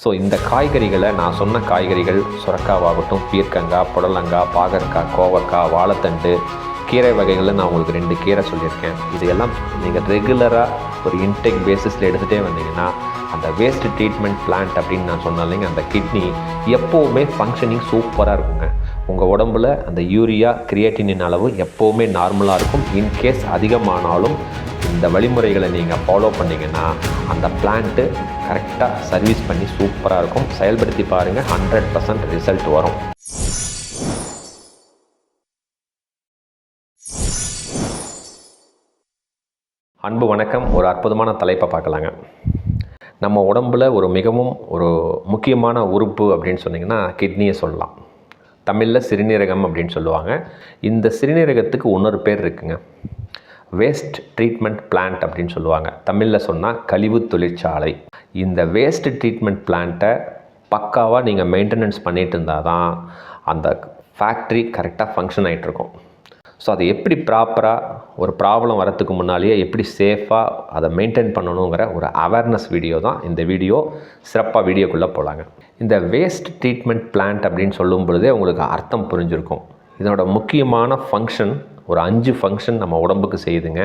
So இந்த காய்கறிகளை நான் சொன்ன காய்கறிகள் சுரக்காவாகட்டும் பீர்க்கங்காய் புடலங்காய் பாகற்காய் கோவக்காய் வாழைத்தண்டு கீரை வகைகளில் நான் உங்களுக்கு ரெண்டு கீரை சொல்லியிருக்கேன். இது எல்லாம் நீங்கள் ரெகுலராக ஒரு இன்டேக் பேசிஸில் எடுத்துகிட்டே வந்தீங்கன்னா அந்த வேஸ்ட் ட்ரீட்மெண்ட் பிளான்ட் அப்படின்னு நான் சொன்னாலேங்க அந்த கிட்னி எப்போவுமே ஃபங்க்ஷனிங் சூப்பராக இருக்குங்க. உங்கள் உடம்புல அந்த யூரியா கிரியேட்டினின் அளவு எப்போவுமே நார்மலாக இருக்கும். இன்கேஸ் அதிகமானாலும் இந்த வழிமுறைகளை நீங்கள் ஃபாலோ பண்ணிங்கன்னா அந்த பிளான்ட்டு கரெக்டாக சர்வீஸ் பண்ணி சூப்பராக இருக்கும். செயல்படுத்தி பாருங்கள் ஹண்ட்ரட் பர்சன்ட் ரிசல்ட் வரும். அன்பு வணக்கம். ஒரு அற்புதமான தலைப்பை பார்க்கலாங்க. நம்ம உடம்பில் ஒரு மிகவும் ஒரு முக்கியமான உறுப்பு அப்படின்னு சொன்னிங்கன்னா கிட்னியை சொல்லலாம். தமிழில் சிறுநீரகம் அப்படின்னு சொல்லுவாங்க. இந்த சிறுநீரகத்துக்கு இன்னொரு பேர் இருக்குங்க. வேஸ்ட் ட்ரீட்மெண்ட் பிளான்ட் அப்படின்னு சொல்லுவாங்க. தமிழில் சொன்னால் கழிவு தொழிற்சாலை. இந்த வேஸ்ட் ட்ரீட்மெண்ட் பிளான்ட்டை பக்காவாக நீங்கள் மெயின்டெனன்ஸ் பண்ணிட்டு இருந்தால் தான் அந்த ஃபேக்ட்ரி கரெக்டாக ஃபங்க்ஷன் ஆகிட்ருக்கும் ஸோ அதை எப்படி ப்ராப்பராக ஒரு ப்ராப்ளம் வரத்துக்கு முன்னாலேயே எப்படி சேஃபாக அதை மெயின்டைன் பண்ணணுங்கிற ஒரு அவேர்னஸ் வீடியோ தான் இந்த வீடியோ சிறப்பாக வீடியோக்குள்ளே போகலாங்க இந்த வேஸ்ட் ட்ரீட்மெண்ட் பிளான்ட் அப்படின்னு சொல்லும் பொழுதே உங்களுக்கு அர்த்தம் புரிஞ்சிருக்கும். இதனோட முக்கியமான ஃபங்க்ஷன் ஒரு அஞ்சு ஃபங்க்ஷன் நம்ம உடம்புக்கு செய்யுதுங்க.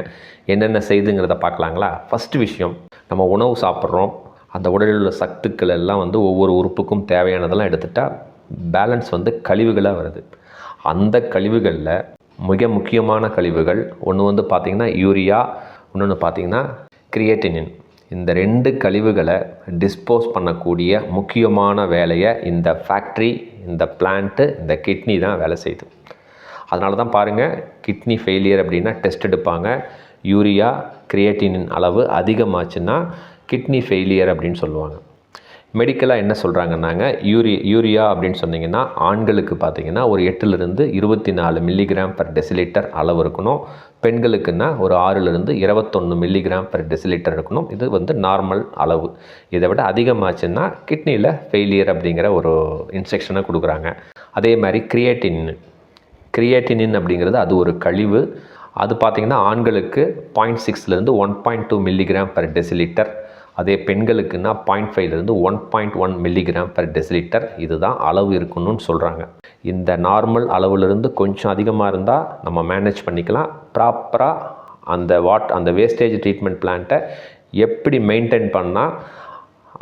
என்னென்ன செய்யுதுங்கிறத பார்க்கலாங்களா? ஃபஸ்ட்டு விஷயம் நம்ம உணவு சாப்பிட்றோம். அந்த உடலில் உள்ள சத்துக்கள் எல்லாம் வந்து ஒவ்வொரு உறுப்புக்கும் தேவையானதெல்லாம் எடுத்துட்டால் பேலன்ஸ் வந்து கழிவுகளாக வருது. அந்த கழிவுகளில் மிக முக்கியமான கழிவுகள் ஒன்று வந்து பார்த்திங்கன்னா யூரியா இன்னொன்று பார்த்திங்கன்னா கிரியேட்டினின் இந்த ரெண்டு கழிவுகளை டிஸ்போஸ் பண்ணக்கூடிய முக்கியமான வேலையை இந்த ஃபேக்ட்ரி இந்த பிளான்ட்டு இந்த கிட்னி தான் வேலை செய்யுது. அதனால தான் பாருங்கள் கிட்னி ஃபெயிலியர் அப்படின்னா டெஸ்ட் எடுப்பாங்க. யூரியா கிரியேட்டினின் அளவு அதிகமாச்சுன்னா கிட்னி ஃபெயிலியர் அப்படின்னு சொல்லுவாங்க. மெடிக்கலாக என்ன சொல்கிறாங்கன்னாங்க யூரி யூரியா அப்படின்னு சொன்னிங்கன்னா ஆண்களுக்கு பார்த்தீங்கன்னா ஒரு எட்டுலேருந்து இருபத்தி நாலு மில்லிகிராம் பர் டெசிலிட்டர் அளவு இருக்கணும். பெண்களுக்குன்னா ஒரு ஆறுலேருந்து இருபத்தொன்று மில்லிகிராம் பர் டெசிலிட்டர் இருக்கணும். இது வந்து நார்மல் அளவு. இதை விட அதிகமாச்சுன்னா கிட்னியில் ஃபெயிலியர் அப்படிங்கிற ஒரு இன்ஸ்ட்ரக்ஷனை கொடுக்குறாங்க. அதே மாதிரி கிரியேட்டின் கிரியேட்டினின் அப்படிங்கிறது அது ஒரு கழிவு. அது பார்த்திங்கன்னா ஆண்களுக்கு point சிக்ஸ்லேருந்து one point two milligram per decilitre அதே பெண்களுக்குன்னா பாயிண்ட் ஃபைவ்லேருந்து one point one milligram per decilitre இதுதான் அளவு இருக்கணும்னு சொல்கிறாங்க இந்த நார்மல் அளவுலேருந்து கொஞ்சம் அதிகமாக இருந்தால் நம்ம மேனேஜ் பண்ணிக்கலாம். ப்ராப்பராக அந்த வாட் அந்த வேஸ்டேஜ் ட்ரீட்மெண்ட் பிளான்ட்டை எப்படி மெயின்டைன் பண்ணால்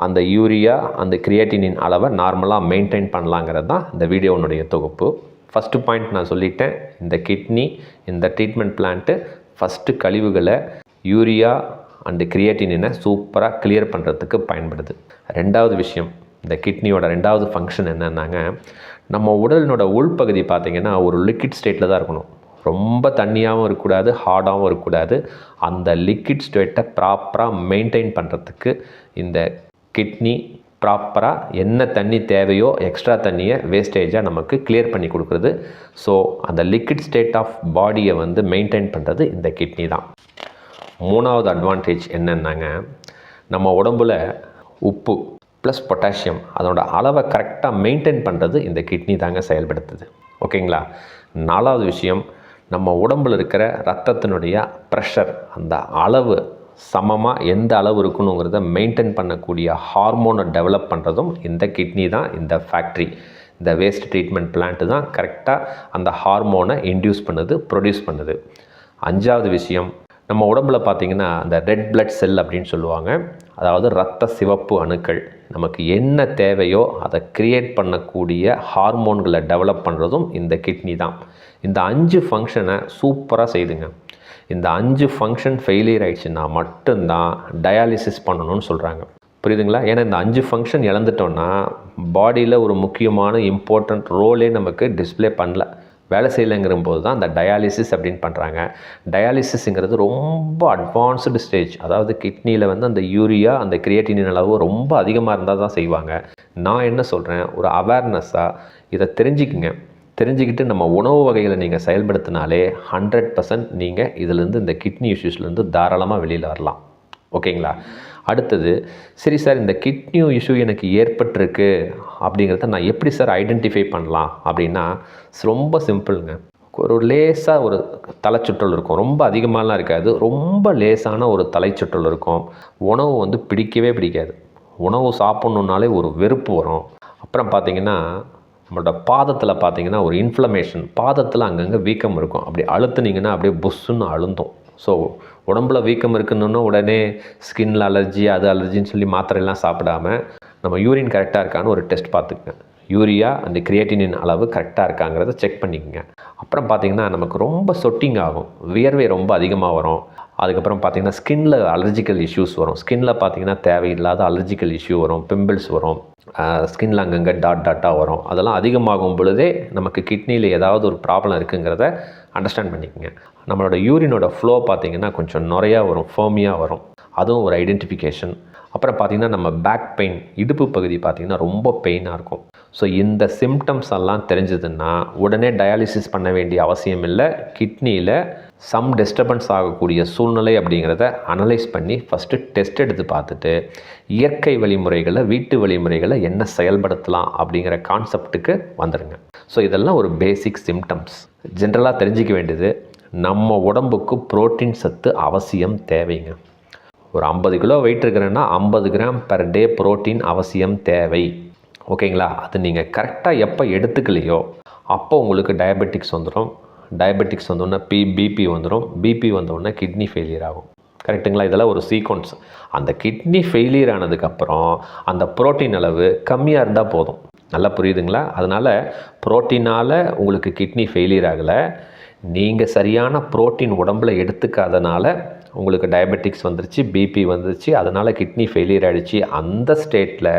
அந்த யூரியா அந்த கிரியேட்டினின் அளவை நார்மலாக மெயின்டைன் பண்ணலாங்கிறது தான் இந்த வீடியோனுடைய தொகுப்பு. ஃபஸ்ட்டு பாயிண்ட் நான் சொல்லிட்டேன். இந்த கிட்னி இந்த ட்ரீட்மெண்ட் பிளான்ட்டு ஃபஸ்ட்டு கழிவுகளை யூரியா அண்டு கிரியேட்டினை சூப்பராக கிளியர் பண்ணுறதுக்கு பயன்படுது. ரெண்டாவது விஷயம் இந்த கிட்னியோட ரெண்டாவது ஃபங்க்ஷன் என்னன்னாங்க நம்ம உடலினோட உள்பகுதி பார்த்திங்கன்னா ஒரு லிக்விட் ஸ்டேட்டில் தான் இருக்கணும். ரொம்ப தண்ணியாகவும் இருக்கக்கூடாது ஹார்டாகவும் இருக்கக்கூடாது. அந்த லிக்விட் ஸ்டேட்டை ப்ராப்பராக மெயின்டைன் பண்ணுறதுக்கு இந்த கிட்னி ப்ராப்பராக என்ன தண்ணி தேவையோ எக்ஸ்ட்ரா தண்ணியை வேஸ்டேஜாக நமக்கு கிளியர் பண்ணி கொடுக்குறது. ஸோ அந்த லிக்விட் ஸ்டேட் ஆஃப் பாடியை வந்து மெயின்டைன் பண்ணுறது இந்த கிட்னி தான். மூணாவது அட்வான்டேஜ் என்னென்னாங்க நம்ம உடம்புல உப்பு ப்ளஸ் பொட்டாசியம் அதனோட அளவை கரெக்டாக மெயின்டைன் பண்ணுறது இந்த கிட்னி தாங்க செயல்படுத்துது. ஓகேங்களா நாலாவது விஷயம் நம்ம உடம்பில் இருக்கிற ரத்தத்தினுடைய ப்ரெஷர் அந்த அளவு சமமாக எந்த அளவு இருக்கணுங்கிறத மெயின்டைன் பண்ணக்கூடிய ஹார்மோனை டெவலப் பண்ணுறதும் இந்த கிட்னி தான் இந்த ஃபேக்ட்ரி இந்த வேஸ்ட் ட்ரீட்மெண்ட் பிளான்ட்டு தான் கரெக்டாக அந்த ஹார்மோனை இன்டியூஸ் பண்ணுது ப்ரொடியூஸ் பண்ணுது. அஞ்சாவது விஷயம் நம்ம உடம்புல பார்த்திங்கன்னா அந்த ரெட் பிளட் செல் அப்படின்னு சொல்லுவாங்க. அதாவது ரத்த சிவப்பு அணுக்கள். நமக்கு என்ன தேவையோ அதை க்ரியேட் பண்ணக்கூடிய ஹார்மோன்களை டெவலப் பண்ணுறதும் இந்த கிட்னி தான். இந்த அஞ்சு ஃபங்க்ஷனை சூப்பராக செய்துங்க. இந்த அஞ்சு ஃபங்க்ஷன் ஃபெயிலியர் ஆகிடுச்சுன்னா மட்டும்தான் டயாலிசிஸ் பண்ணணும்னு சொல்கிறாங்க புரியுதுங்களா? ஏன்னா இந்த அஞ்சு ஃபங்க்ஷன் இழந்துட்டோன்னா பாடியில் ஒரு முக்கியமான இம்பார்ட்டண்ட் ரோலே நமக்கு டிஸ்பிளே பண்ணல. வேலை செய்யலைங்கிற போது தான் அந்த டயாலிசிஸ் அப்படின்னு பண்ணுறாங்க டயாலிசிஸுங்கிறது ரொம்ப அட்வான்ஸ்டு ஸ்டேஜ் அதாவது கிட்னியில் வந்து அந்த யூரியா அந்த கிரியேட்டினின் அளவு ரொம்ப அதிகமாக இருந்தால் தான் செய்வாங்க. நான் என்ன சொல்கிறேன் ஒரு அவேர்னஸாக இதை தெரிஞ்சுக்குங்க. தெரிஞ்சுக்கிட்டு நம்ம உணவு வகைகளை நீங்கள் செயல்படுத்தினாலே ஹண்ட்ரட் பர்சன்ட் நீங்கள் இதிலேருந்து இந்த கிட்னி இஷ்யூஸ்லேருந்து தாராளமாக வெளியில் வரலாம். ஓகேங்களா? அடுத்தது சரி சார் இந்த கிட்னி இஷ்யூ எனக்கு ஏற்பட்டிருக்கு அப்படிங்கிறத நான் எப்படி சார் ஐடென்டிஃபை பண்ணலாம் அப்படின்னா ரொம்ப சிம்பிளுங்க ஒரு லேசாக ஒரு தலைச்சுற்றல் இருக்கும். ரொம்ப அதிகமாகலாம் இருக்காது. ரொம்ப லேசான ஒரு தலைச்சுற்றல் இருக்கும். உணவு வந்து பிடிக்கவே பிடிக்காது. உணவு சாப்பிட்ணுன்னாலே ஒரு வெறுப்பு வரும். அப்புறம் பார்த்தீங்கன்னா நம்மளோட பாதத்தில் பார்த்தீங்கன்னா ஒரு இன்ஃப்ளமேஷன் பாதத்தில் அங்கங்கே வீக்கம் இருக்கும். அப்படி அழுத்துனீங்கன்னா அப்படியே புஷ்ஷுன்னு அழுந்தும். ஸோ உடம்புல வீக்கம் இருக்குன்னு உடனே ஸ்கின்ல அலர்ஜி அது அலர்ஜின்னு சொல்லி மாத்திரையெல்லாம் சாப்பிடாம நம்ம யூரின் கரெக்டாக இருக்கான்னு ஒரு டெஸ்ட் பார்த்துக்குங்க. யூரியா அந்த கிரியேட்டினின் அளவு கரெக்டாக இருக்காங்கிறத செக் பண்ணிக்கோங்க. அப்புறம் பார்த்தீங்கன்னா நமக்கு ரொம்ப சொட்டிங் ஆகும். வியர்வை ரொம்ப அதிகமாக வரும். அதுக்கப்புறம் பார்த்திங்கன்னா ஸ்கின்னில் அலர்ஜிக்கல் இஷ்யூஸ் வரும். ஸ்கின்னில் பார்த்தீங்கன்னா தேவையில்லாத அலர்ஜிக்கல் இஷ்யூ வரும் பிம்பிள்ஸ் வரும் ஸ்கின்ல அங்கங்கே டாட் டாட்டாக வரும். அதெல்லாம் அதிகமாகும் பொழுதே நமக்கு கிட்னியில் ஏதாவது ஒரு ப்ராப்ளம் இருக்குங்கிறத அண்டர்ஸ்டாண்ட் பண்ணிக்கோங்க. நம்மளோட யூரினோட ஃப்ளோ பார்த்தீங்கன்னா கொஞ்சம் நிறையா வரும் ஃபோமியாக வரும். அதுவும் ஒரு ஐடென்டிஃபிகேஷன் அப்புறம் பார்த்திங்கன்னா நம்ம பேக் பெயின் இடுப்பு பகுதி பார்த்தீங்கன்னா ரொம்ப பெயினாக இருக்கும். ஸோ இந்த சிம்டம்ஸ் எல்லாம் தெரிஞ்சதுன்னா உடனே டயாலிசிஸ் பண்ண வேண்டிய அவசியம் இல்லை. கிட்னியில் சம் டிஸ்டர்பன்ஸ் ஆகக்கூடிய சூழ்நிலை அப்படிங்கிறத அனலைஸ் பண்ணி ஃபஸ்ட்டு டெஸ்ட் எடுத்து பார்த்துட்டு இயற்கை வழிமுறைகளை வீட்டு வழிமுறைகளை என்ன செயல்படுத்தலாம் அப்படிங்கிற கான்செப்ட்டுக்கு வந்துடுங்க ஸோ இதெல்லாம் ஒரு பேசிக் சிம்டம்ஸ் ஜென்ரலாக தெரிஞ்சிக்க வேண்டியது நம்ம உடம்புக்கு புரோட்டீன் சத்து அவசியம் தேவைங்க. ஒரு ஐம்பது கிலோ வெயிட் இருக்கிறேன்னா ஐம்பது கிராம் பெர் டே புரோட்டீன் அவசியம் தேவை. ஓகேங்களா? அது நீங்கள் கரெக்டாக எப்போ எடுத்துக்கலையோ அப்போ உங்களுக்கு டயபெட்டிக்ஸ் வந்துடும் டயபெட்டிக்ஸ் வந்தோடனே பி பிபி வந்துடும் பிபி வந்தோடனே கிட்னி ஃபெயிலியர் ஆகும். கரெக்ட்டுங்களா இதெல்லாம் ஒரு சீக்வன்ஸ் அந்த கிட்னி ஃபெயிலியர் ஆனதுக்கப்புறம் அந்த ப்ரோட்டீன் அளவு கம்மியாக இருந்தால் போதும். நல்லா புரியுதுங்களா? அதனால் புரோட்டீனால் உங்களுக்கு கிட்னி ஃபெயிலியர் ஆகலை. நீங்கள் சரியான புரோட்டீன் உடம்புல எடுத்துக்காதனால உங்களுக்கு டயபெட்டிக்ஸ் வந்துருச்சு பிபி வந்துருச்சு அதனால் கிட்னி ஃபெயிலியர் ஆகிடுச்சு அந்த ஸ்டேட்டில்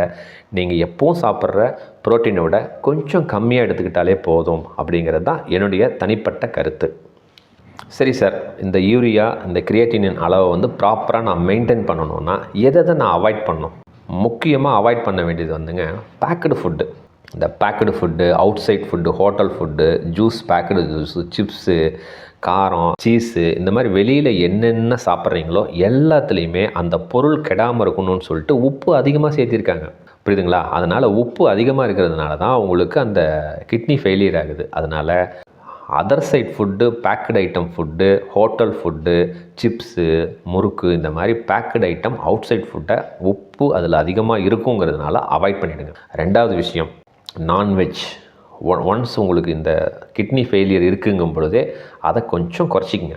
நீங்கள் எப்போவும் சாப்பிட்ற புரோட்டீனை விட கொஞ்சம் கம்மியாக எடுத்துக்கிட்டாலே போதும் அப்படிங்கிறது தான் என்னுடைய தனிப்பட்ட கருத்து. சரி சார் இந்த யூரியா இந்த கிரியேட்டினின் அளவை வந்து ப்ராப்பராக நான் மெயின்டைன் பண்ணணுன்னா எதை எதை நான் அவாய்ட் பண்ணணும்? முக்கியமாக அவாய்ட் பண்ண வேண்டியது வந்துங்க பேக்கடு ஃபுட்டு இந்த packed food out side food hotel food juice packed juice chips காரம் சீஸு இந்த மாதிரி வெளியில் என்னென்ன சாப்பிட்றீங்களோ எல்லாத்துலேயுமே அந்த பொருள் கெடாமல் இருக்கணும்னு சொல்லிட்டு உப்பு அதிகமாக சேர்த்திருக்காங்க. புரியுதுங்களா? அதனால் உப்பு அதிகமாக இருக்கிறதுனால தான் உங்களுக்கு அந்த கிட்னி ஃபெயிலியர் ஆகுது. அதனால் other side food packed item food hotel food chips முறுக்கு இந்த மாதிரி பேக்கடு ஐட்டம் அவுட் சைட் ஃபுட்டை உப்பு அதில் அதிகமாக இருக்குங்கிறதுனால அவாய்ட் பண்ணிவிடுங்க ரெண்டாவது விஷயம் நான்வெஜ் ஒன் ஒன்ஸ் உங்களுக்கு இந்த கிட்னி ஃபெயிலியர் இருக்குங்கும் பொழுதே அதை கொஞ்சம் குறைச்சிக்கங்க.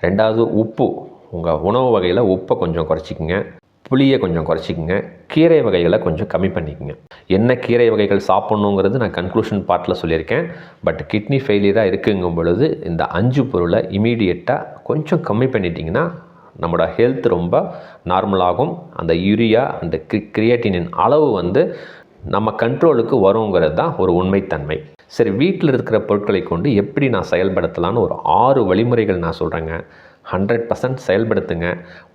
ரெண்டாவது உப்பு. உங்கள் உணவு வகையில் உப்பை கொஞ்சம் குறைச்சிக்கங்க. புளியை கொஞ்சம் குறைச்சிக்கங்க. கீரை வகைகளை கொஞ்சம் கம்மி பண்ணிக்கங்க. என்ன கீரை வகைகள் சாப்பிட்ணுங்கிறது நான் கன்க்ளூஷன் பார்ட்டில் சொல்லியிருக்கேன். பட் கிட்னி ஃபெயிலியராக இருக்குங்கும் பொழுது இந்த அஞ்சு பொருளை இமீடியட்டாக கொஞ்சம் கம்மி பண்ணிட்டீங்கன்னா நம்மளோட ஹெல்த் ரொம்ப நார்மலாகும் அந்த யூரியா அந்த கிரியேட்டினின் அளவு வந்து நம்ம கண்ட்ரோலுக்கு வருங்கிறது தான் ஒரு உண்மைத்தன்மை. சரி வீட்டில் இருக்கிற பொருட்களை கொண்டு எப்படி நான் செயல்படுத்தலான்னு ஒரு ஆறு வழிமுறைகள் நான் சொல்கிறேங்க ஹண்ட்ரட் பர்சன்ட் செயல்படுத்துங்க.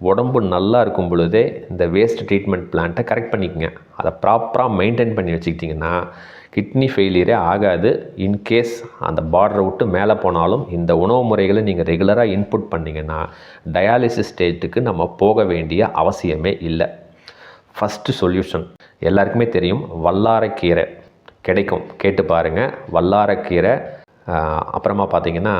உடம்பு நல்லா இருக்கும் பொழுதே இந்த வேஸ்ட் ட்ரீட்மெண்ட் பிளான்ட்டை கரெக்ட் பண்ணிக்கங்க. அதை ப்ராப்பராக மெயின்டைன் பண்ணி வச்சுக்கிட்டிங்கன்னா கிட்னி ஃபெயிலியரே ஆகாது. இன்கேஸ் அந்த பார்டரை விட்டு மேலே போனாலும் இந்த உணவு முறைகளை நீங்கள் ரெகுலராக இன்புட் பண்ணிங்கன்னா டயாலிசிஸ் ஸ்டேட்டுக்கு நம்ம போக வேண்டிய அவசியமே இல்லை. ஃபஸ்ட்டு சொல்யூஷன் எல்லாருக்குமே தெரியும். வல்லாரைக்கீரை கிடைக்கும். கேட்டு பாருங்கள் வல்லாரக்கீரை அப்புறமா பார்த்தீங்கன்னா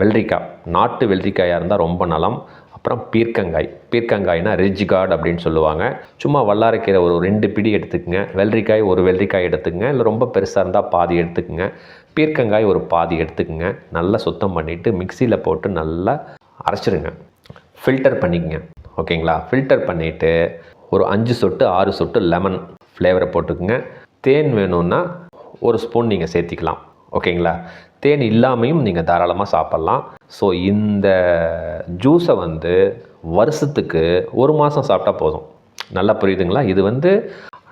வெள்ளரிக்காய். நாட்டு வெள்ளரிக்காயாக இருந்தால் ரொம்ப நலம். அப்புறம் பீர்க்கங்காய். பீர்க்கங்காய்னா ரிஜ் கார்டு அப்படின்னு சொல்லுவாங்க. சும்மா வல்லாரைக்கீரை ஒரு ரெண்டு பிடி எடுத்துக்கங்க. வெள்ளரிக்காய் ஒரு வெள்ளரிக்காய் எடுத்துக்கங்க. இல்லை ரொம்ப பெருசாக இருந்தால் பாதி எடுத்துக்கங்க. பீர்க்கங்காய் ஒரு பாதி எடுத்துக்கங்க. நல்லா சுத்தம் பண்ணிவிட்டு மிக்சியில் போட்டு நல்லா அரைச்சிருங்க. ஃபில்டர் பண்ணிக்கங்க. ஓகேங்களா? ஃபில்டர் பண்ணிவிட்டு ஒரு அஞ்சு சொட்டு ஆறு சொட்டு லெமன் ஃப்ளேவரை போட்டுக்குங்க. தேன் வேணும்னா ஒரு ஸ்பூன் நீங்கள் சேர்த்திக்கலாம். ஓகேங்களா தேன் இல்லாமையும் நீங்கள் தாராளமாக சாப்பிட்லாம். ஸோ இந்த ஜூஸை வந்து வருஷத்துக்கு ஒரு மாதம் சாப்பிட்டா போதும். நல்லா புரியுதுங்களா? இது வந்து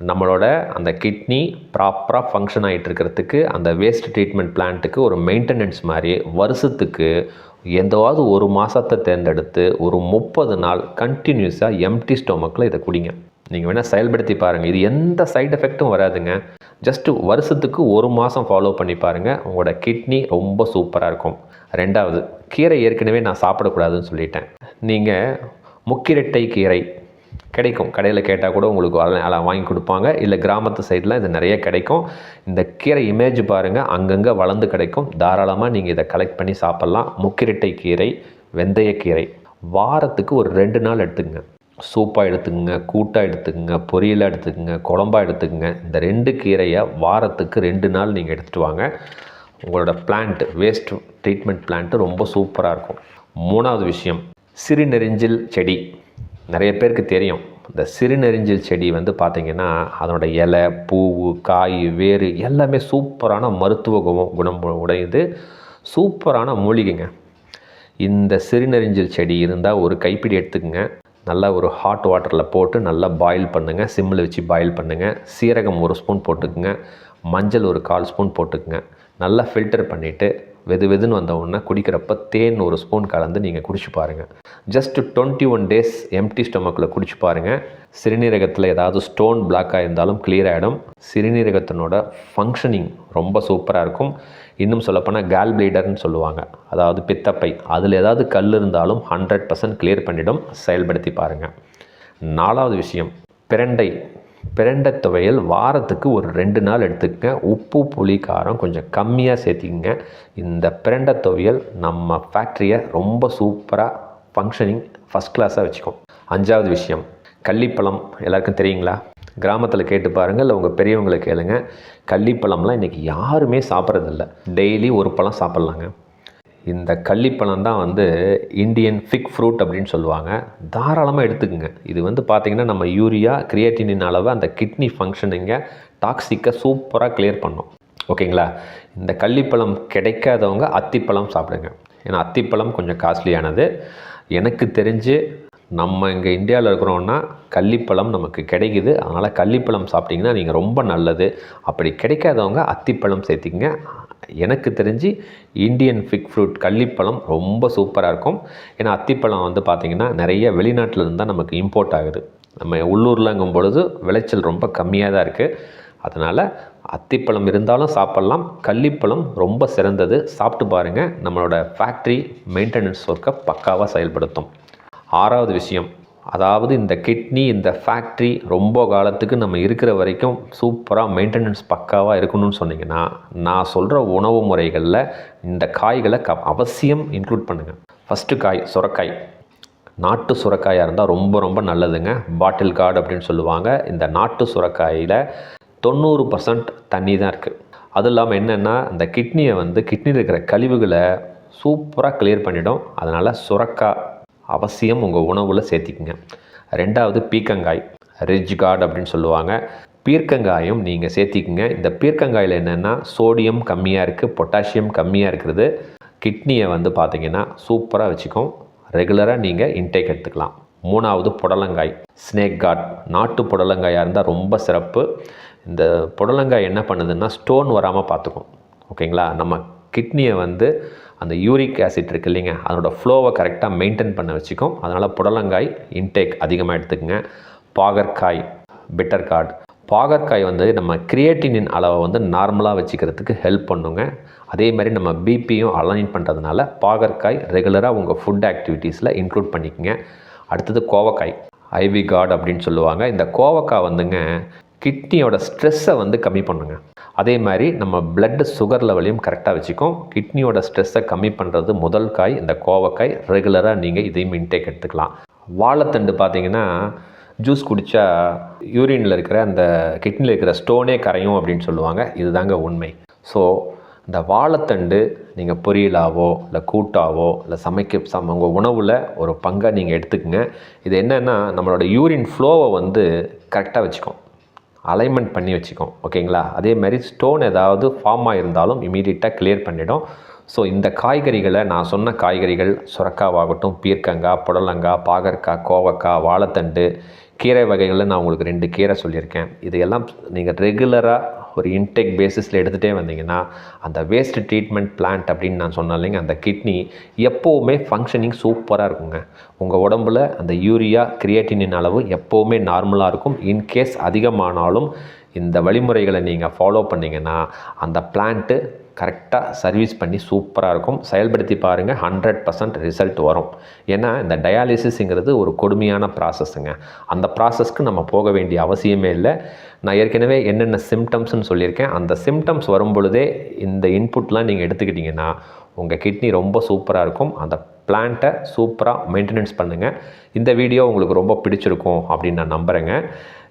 நம்மளோட அந்த கிட்னி ப்ராப்பராக ஃபங்க்ஷன் ஆகிட்டு இருக்கிறதுக்கு அந்த வேஸ்ட் ட்ரீட்மெண்ட் பிளான்ட்டுக்கு ஒரு மெயின்டெனன்ஸ் மாதிரி வருஷத்துக்கு எந்தாவது ஒரு மாதத்தை தேர்ந்தெடுத்து ஒரு முப்பது நாள் கண்டினியூஸாக எம்டி ஸ்டொமக்கில் இதை குடிங்க. நீங்கள் வேணால் செயல்படுத்தி பாருங்கள் இது எந்த சைடு எஃபெக்ட்டும் வராதுங்க. ஜஸ்ட்டு வருஷத்துக்கு ஒரு மாதம் ஃபாலோ பண்ணி பாருங்கள் உங்களோட கிட்னி ரொம்ப சூப்பராக இருக்கும். ரெண்டாவது கீரை ஏற்கனவே நான் சாப்பிடக்கூடாதுன்னு சொல்லிட்டேன். நீங்கள் முக்கிரட்டை கீரை கிடைக்கும். கடையில் கேட்டால் கூட உங்களுக்கு வர- அதெல்லாம் வாங்கி கொடுப்பாங்க. இல்லை கிராமத்து சைடில் இது நிறைய கிடைக்கும். இந்த கீரை இமேஜ் பாருங்கள் அங்கங்கே வளர்ந்து கிடைக்கும். தாராளமாக நீங்கள் இதை கலெக்ட் பண்ணி சாப்பிட்லாம். முக்கிரட்டை கீரை வெந்தயக்கீரை வாரத்துக்கு ஒரு ரெண்டு நாள் எடுத்துக்கங்க. சூப்பாக எடுத்துக்கங்க கூட்டாக எடுத்துக்கங்க பொரியலாக எடுத்துக்கங்க குழம்பா எடுத்துக்கங்க. இந்த ரெண்டு கீரையை வாரத்துக்கு ரெண்டு நாள் நீங்கள் எடுத்துகிட்டு வாங்க. உங்களோட பிளான்ட் வேஸ்ட் ட்ரீட்மெண்ட் பிளான்ட்டு ரொம்ப சூப்பராக இருக்கும். மூணாவது விஷயம் சிறுநெறிஞ்சில் செடி. நிறைய பேருக்கு தெரியும். இந்த சிறுநெறிஞ்சில் செடி வந்து பார்த்திங்கன்னா அதனோட இலை பூவு காய் வேர் எல்லாமே சூப்பரான மருத்துவ குணம் குணம் உடையது. சூப்பரான மூலிகைங்க. இந்த சிறுநெறிஞ்சில் செடி இருந்தால் ஒரு கைப்பிடி எடுத்துக்கங்க. நல்லா ஒரு ஹாட் வாட்டரில் போட்டு நல்லா பாயில் பண்ணுங்கள் சிம்மில் வச்சு பாயில் பண்ணுங்கள் சீரகம் ஒரு ஸ்பூன் போட்டுக்குங்க. மஞ்சள் ஒரு கால் ஸ்பூன் போட்டுக்குங்க. நல்லா ஃபில்டர் பண்ணிவிட்டு வெது வெதுன்னு வந்த உடனே குடிக்கிறப்ப தேன் ஒரு ஸ்பூன் கலந்து நீங்கள் குடிச்சு பாருங்கள் just twenty one days empty ஸ்டொமக்கில் குடிச்சு பாருங்கள் சிறுநீரகத்தில் ஏதாவது ஸ்டோன் பிளாக்காக இருந்தாலும் கிளியர் ஆகிடும் சிறுநீரகத்தினோட ஃபங்க்ஷனிங் ரொம்ப சூப்பராக இருக்கும். இன்னும் சொல்லப்போனால் கேல் பிளீடர்னு சொல்லுவாங்க. அதாவது பித்தப்பை. அதில் ஏதாவது கல் இருந்தாலும் ஹண்ட்ரட் பர்சன்ட் கிளியர் பண்ணிடும். செயல்படுத்தி பாருங்கள் நாலாவது விஷயம் பிரண்டை. பிரண்டை துவையல் வாரத்துக்கு ஒரு ரெண்டு நாள் எடுத்துக்கங்க. உப்பு புளி காரம் கொஞ்சம் கம்மியாக சேர்த்திக்கங்க. இந்த பிரண்டை துவையல் நம்ம ஃபேக்ட்ரியை ரொம்ப சூப்பராக ஃபங்க்ஷனிங் ஃபஸ்ட் கிளாஸாக வச்சுக்கோம். அஞ்சாவது விஷயம் கள்ளிப்பழம். எல்லாருக்கும் தெரியுங்களா? கிராமத்தில் கேட்டு பாருங்கள் இல்லை உங்கள் பெரியவங்களை கேளுங்க. கள்ளிப்பழம்லாம் இன்றைக்கி யாருமே சாப்பிட்றதில்ல. டெய்லி ஒரு பழம் சாப்பிட்லாங்க. இந்த கள்ளிப்பழம் தான் வந்து இந்தியன் ஃபிக் ஃப்ரூட் அப்படின்னு சொல்லுவாங்க. தாராளமாக எடுத்துக்கோங்க. இது வந்து பார்த்திங்கன்னா நம்ம யூரியா கிரியேட்டினின் அளவு அந்த கிட்னி ஃபங்க்ஷனிங்க டாக்ஸிக்கை சூப்பராக கிளியர் பண்ணும். ஓகேங்களா? இந்த கள்ளிப்பழம் கிடைக்காதவங்க அத்திப்பழம் சாப்பிடுங்க. ஏன்னா அத்திப்பழம் கொஞ்சம் காஸ்ட்லியானது எனக்கு தெரிஞ்சு நம்ம இங்கே இந்தியாவில் இருக்கிறோன்னா கள்ளிப்பழம் நமக்கு கிடைக்குது. அதனால் கள்ளிப்பழம் சாப்பிட்டிங்கன்னா நீங்கள் ரொம்ப நல்லது. அப்படி கிடைக்காதவங்க அத்திப்பழம் சேர்த்திங்க எனக்கு தெரிஞ்சு இந்தியன் ஃபிக் ஃப்ரூட் கள்ளிப்பழம் ரொம்ப சூப்பராக இருக்கும். ஏன்னா அத்திப்பழம் வந்து பார்த்திங்கன்னா நிறைய வெளிநாட்டில் இருந்தால் தான் நமக்கு இம்போர்ட் ஆகுது. நம்ம உள்ளூர்லங்கும் பொழுது விளைச்சல் ரொம்ப கம்மியாக தான் இருக்குது அதனால் அத்திப்பழம் இருந்தாலும் சாப்பிட்லாம். கள்ளிப்பழம் ரொம்ப சிறந்தது. சாப்பிட்டு பாருங்கள் நம்மளோட ஃபேக்ட்ரி மெயின்டெனன்ஸ் ஒர்க்கை பக்காவாக செயல்படுத்தும். ஆறாவது விஷயம் அதாவது இந்த கிட்னி இந்த ஃபேக்ட்ரி ரொம்ப காலத்துக்கு நம்ம இருக்கிற வரைக்கும் சூப்பராக மெயின்டெனன்ஸ் பக்காவாக இருக்கணும்னு சொன்னீங்கன்னா நான் சொல்கிற உணவு முறைகளில் இந்த காய்களை க அவசியம் இன்க்ளூட் பண்ணுங்கள் ஃபஸ்ட்டு காய் சுரக்காய். நாட்டு சுரக்காயாக இருந்தால் ரொம்ப ரொம்ப நல்லதுங்க. பாட்டில் கார்டு அப்படின்னு சொல்லுவாங்க. இந்த நாட்டு சுரக்காயில் தொண்ணூறு பர்சன்ட் தண்ணி தான் இருக்குது அது இல்லாமல் என்னென்னா இந்த கிட்னியை வந்து கிட்னியில் இருக்கிற கழிவுகளை சூப்பராக கிளியர் பண்ணிடும். அதனால் சுரக்காய் அவசியம் உங்கள் உணவில் சேர்த்திக்குங்க. ரெண்டாவது பீக்கங்காய் ரிஜ் கார்டு அப்படின்னு சொல்லுவாங்க. பீர்க்கங்காயும் நீங்கள் சேர்த்திக்குங்க. இந்த பீர்க்கங்காயில் என்னென்னா சோடியம் கம்மியாக இருக்குது பொட்டாசியம் கம்மியாக இருக்கிறது. கிட்னியை வந்து பார்த்தீங்கன்னா சூப்பராக வச்சுக்கும். ரெகுலராக நீங்கள் இன்டேக் எடுத்துக்கலாம். மூணாவது புடலங்காய் ஸ்னேக் கார்ட் நாட்டு புடலங்காயாக இருந்தால் ரொம்ப சிறப்பு. இந்த புடலங்காய் என்ன பண்ணுதுன்னா ஸ்டோன் வராமல் பார்த்துக்கும் ஓகேங்களா? நம்ம கிட்னியை வந்து அந்த யூரிக் ஆசிட் இருக்குது இல்லைங்க அதனோட ஃப்ளோவை கரெக்டாக மெயின்டைன் பண்ண வச்சுக்கும். அதனால் புடலங்காய் இன்டேக் அதிகமாக எடுத்துக்கோங்க. பாகற்காய் பிட்டர் கார்டு பாகற்காய் வந்து நம்ம கிரியேட்டினின் அளவை வந்து நார்மலாக வச்சுக்கிறதுக்கு ஹெல்ப் பண்ணுங்க. அதே மாதிரி நம்ம பிபியும் அலைன் பண்ணுறதுனால பாகற்காய் ரெகுலராக உங்கள் ஃபுட் ஆக்டிவிட்டீஸில் இன்க்ளூட் பண்ணிக்கங்க. அடுத்தது கோவக்காய் ஐவி கார்டு அப்படின்னு சொல்லுவாங்க. இந்த கோவக்காய் வந்துங்க கிட்னியோட ஸ்ட்ரெஸ்ஸை வந்து கம்மி பண்ணுங்க. அதே மாதிரி நம்ம பிளட் சுகர் லெவலையும் கரெக்டாக வச்சுக்கும். கிட்னியோட ஸ்ட்ரெஸ்ஸை கம்மி பண்ணுறது முதல் காய் இந்த கோவக்காய். ரெகுலராக நீங்கள் இதையும் இன்டேக் எடுத்துக்கலாம். வாழைத்தண்டு பார்த்தீங்கன்னா ஜூஸ் குடித்தா யூரினில் இருக்கிற அந்த கிட்னியில் இருக்கிற ஸ்டோனே கரையும் அப்படின்னு சொல்லுவாங்க. இதுதாங்க உண்மை. ஸோ இந்த வாழைத்தண்டு நீங்கள் பொரியலாவோ இல்லை கூட்டாவோ இல்லை சமைக்க சம உங்கள் உணவில் ஒரு பங்காக நீங்கள் எடுத்துக்கங்க. இது என்னென்னா நம்மளோட யூரின் ஃப்ளோவை வந்து கரெக்டாக வச்சுக்கும். அலைன்மெண்ட் பண்ணி வச்சுக்கோம் ஓகேங்களா அதே மாதிரி ஸ்டோன் ஏதாவது ஃபார்மாக இருந்தாலும் இமீடியட்டாக கிளியர் பண்ணிடும். ஸோ இந்த காய்கறிகளை நான் சொன்ன காய்கறிகள் சுரக்காவாகட்டும் பீர்க்கங்காய் புடலங்காய் பாகற்காய் கோவக்காய் வாழைத்தண்டு கீரை வகைகளில் நான் உங்களுக்கு ரெண்டு கீரை சொல்லியிருக்கேன். இதையெல்லாம் நீங்கள் ரெகுலராக ஒரு இன்டேக் பேசிஸில் எடுத்துகிட்டே வந்தீங்கன்னா அந்த வேஸ்ட் ட்ரீட்மெண்ட் பிளான்ட் அப்படின்னு நான் சொன்னேன் இல்லைங்க அந்த கிட்னி எப்போவுமே ஃபங்க்ஷனிங் சூப்பராக இருக்குங்க. உங்கள் உடம்புல அந்த யூரியா கிரியேட்டினின் அளவு எப்போவுமே நார்மலாக இருக்கும். இன்கேஸ் அதிகமானாலும் இந்த வழிமுறைகளை நீங்கள் ஃபாலோ பண்ணிங்கன்னா அந்த பிளான்ட்டு கரெக்டாக சர்வீஸ் பண்ணி சூப்பராக இருக்கும். செயல்படுத்தி பாருங்கள் ஹண்ட்ரட் பர்சன்ட் ரிசல்ட் வரும். ஏன்னா இந்த டயாலிசிஸுங்கிறது ஒரு கொடுமையான ப்ராசஸ்ஸுங்க அந்த ப்ராசஸ்க்கு நம்ம போக வேண்டிய அவசியமே இல்லை. நான் ஏற்கனவே என்னென்ன சிம்டம்ஸ்னு சொல்லியிருக்கேன். அந்த சிம்டம்ஸ் வரும் பொழுதே இந்த இன்புட்லாம் நீங்கள் எடுத்துக்கிட்டிங்கன்னா உங்கள் கிட்னி ரொம்ப சூப்பராக இருக்கும். அந்த பிளான்ட்டை சூப்பராக மெயின்டெனன்ஸ் பண்ணுங்கள் இந்த வீடியோ உங்களுக்கு ரொம்ப பிடிச்சிருக்கும் அப்படின்னு நான் நம்புகிறேங்க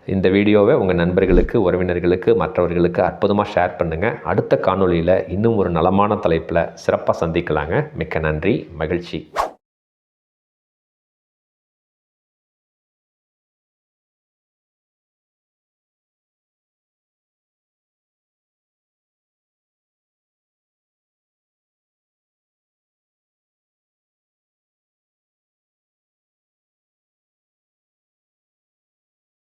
இந்த வீடியோவை உங்கள் நண்பர்களுக்கு உறவினர்களுக்கு மற்றவர்களுக்கு அற்புதமாக ஷேர் பண்ணுங்கள் அடுத்த காணொளியில் இன்னும் ஒரு நலமான தலைப்பில் சிறப்பாக சந்திக்கலாங்க. மிக்க நன்றி மகிழ்ச்சி.